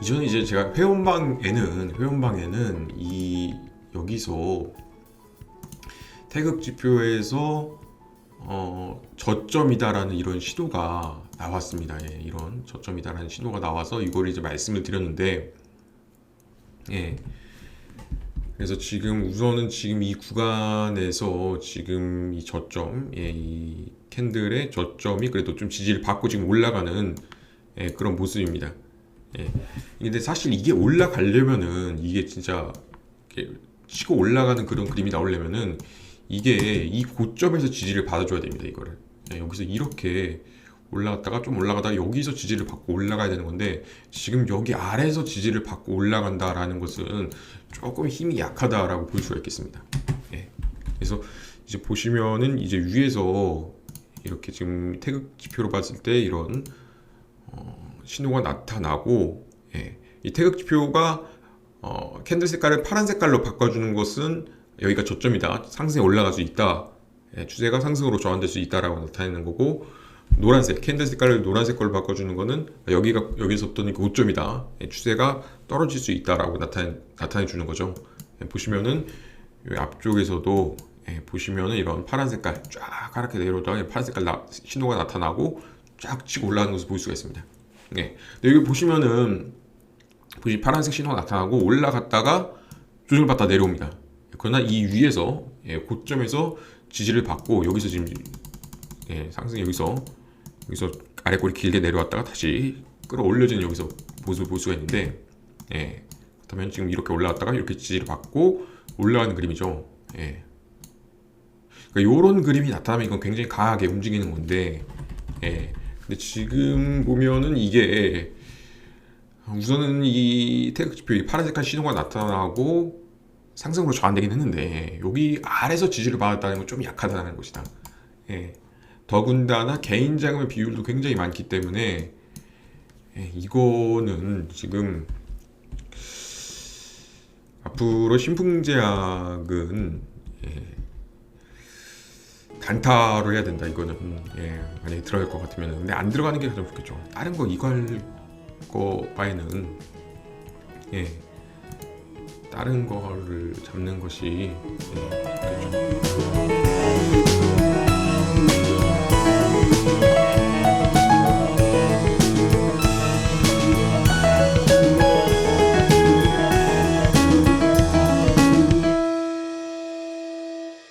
이전에 이제 제가 회원방에는 회원방에는 이 여기서 태극 지표에서 어, 저점이다라는 이런 신호가 나왔습니다. 예, 이런 저점이다라는 신호가 나와서 이걸 이제 말씀을 드렸는데, 예. 그래서 지금 우선은 지금 이 구간에서 지금 이 저점, 예, 이 캔들의 저점이 그래도 좀 지지를 받고 지금 올라가는 예, 그런 모습입니다. 예. 근데 사실 이게 올라가려면은 이게 진짜 치고 올라가는 그런 그림이 나오려면은 이게 이 고점에서 지지를 받아줘야 됩니다. 이거를 예, 여기서 이렇게 올라갔다가 좀 올라가다가 여기서 지지를 받고 올라가야 되는 건데 지금 여기 아래에서 지지를 받고 올라간다라는 것은 조금 힘이 약하다라고 볼 수가 있겠습니다. 예. 그래서 이제 보시면은 이제 위에서 이렇게 지금 태극 지표로 봤을 때 이런 어, 신호가 나타나고 예. 이 태극 지표가 어, 캔들 색깔을 파란 색깔로 바꿔주는 것은 여기가 저점이다. 상승에 올라갈 수 있다. 예, 추세가 상승으로 전환될 수 있다라고 나타내는 거고 노란색 캔들 색깔을 노란색 걸로 바꿔주는 거는 여기가 여기서부터는 고점이다. 예, 추세가 떨어질 수 있다라고 나타내 나타내 주는 거죠. 예, 보시면은 앞쪽에서도 예, 보시면은 이런 파란 색깔 쫙 이렇게 내려오다가 파란 색깔 나- 신호가 나타나고 쫙 치고 올라가는 것을 볼 수가 있습니다. 예. 근데 여기 보시면은 보시 파란색 신호가 나타나고 올라갔다가 조정을 받다 내려옵니다. 그러나 이 위에서 예, 고점에서 지지를 받고 여기서 지금 예, 상승 여기서 여기서 아래 꼬리 길게 내려왔다가 다시 끌어올려지는 여기서 모습을 볼 수가 있는데 예, 그렇다면 지금 이렇게 올라왔다가 이렇게 지지를 받고 올라가는 그림이죠. 예. 그러니까 이런 그림이 나타나면 이건 굉장히 강하게 움직이는 건데 예. 근데 지금 보면은 이게 우선은 이 태극 지표 이 파란색한 신호가 나타나고 상승으로 전환되긴 했는데 여기 아래서 지지를 받았다는 건 좀 약하다는 것이다. 예. 더군다나 개인 자금의 비율도 굉장히 많기 때문에 예, 이거는 지금 앞으로 신풍제약은 예, 단타로 해야 된다. 이거는 음, 예, 만약에 들어갈 것 같으면 근데 안 들어가는 게 가장 좋겠죠. 다른 거 이거 할 거 바에는 예 다른 거를 잡는 것이 예.